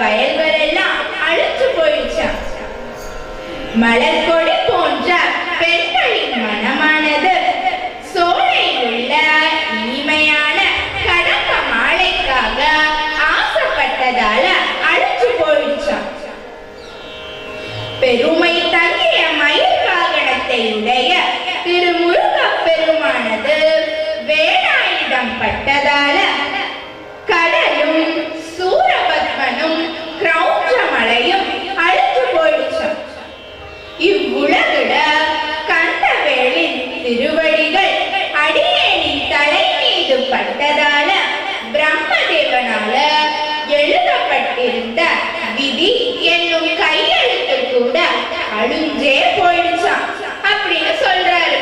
வயல்களெல்லாம் அழுத்து போயிடுச்சான் மலர்கொடி போன்ற பெண்களின் மனமானது சோலை உள்ள இனிமையான கடம்ப மாலைக்காக ஆசைப்பட்டதால அழிச்சு போயிடுச்சான் பெருமை தங்கிய மயில் வாகனத்தை உடைய திருமுருக பெருமானது வேணாயிடம் பட்டதால பிரம்மதேவனால எழுதப்பட்டிருந்த விதி என்னும் கையெழுத்து கூட அழிஞ்சே போயிடுச்சான் அப்படின்னு சொல்றாரு.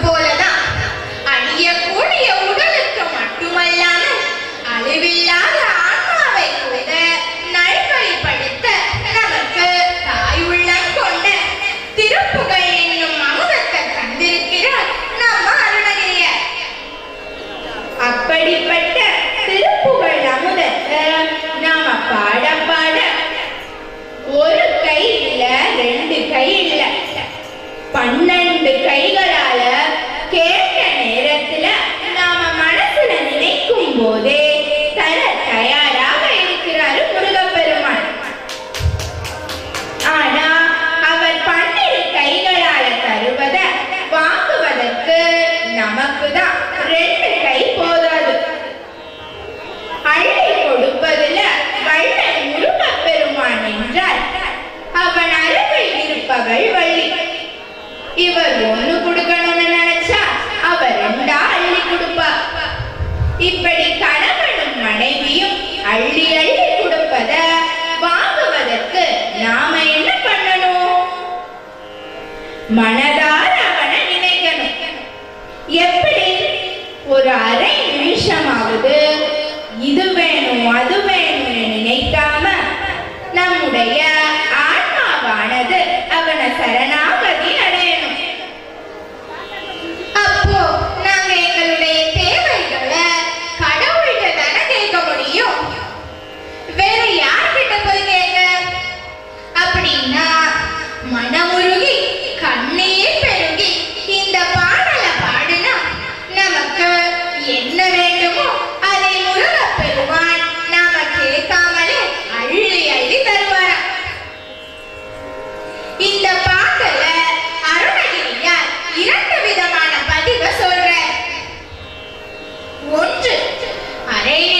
அது அழியக்கூடிய உடலுக்கு மட்டுமல்லாமல் அழிவில்லாத ஆன்மாவை கூட நல்வழிப்படுத்த நமக்கு தாயுள்ளம் கொண்ட திருப்புகழ் என்னும் அமுதத்தை தந்திருக்கிறார் நம்ம அருணகிரியார் அப்படிப்பட்ட திருப்புகழ் அமுதத்தை நாம பாட பாட ஒரு கை இல்ல ரெண்டு கை இல்ல பன்னெண்டு கைகள் இப்படி கணவனும் மனைவியும் அள்ளி அள்ளி கொடுப்பத வாங்குவதற்கு நாம என்ன பண்ணணும்? மனதார அவனை நினைக்கணும். எப்படி? ஒரு அரை நிமிஷமாவது இது வேணும் அது Mareira.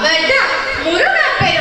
அவதான் முருகப்பெரு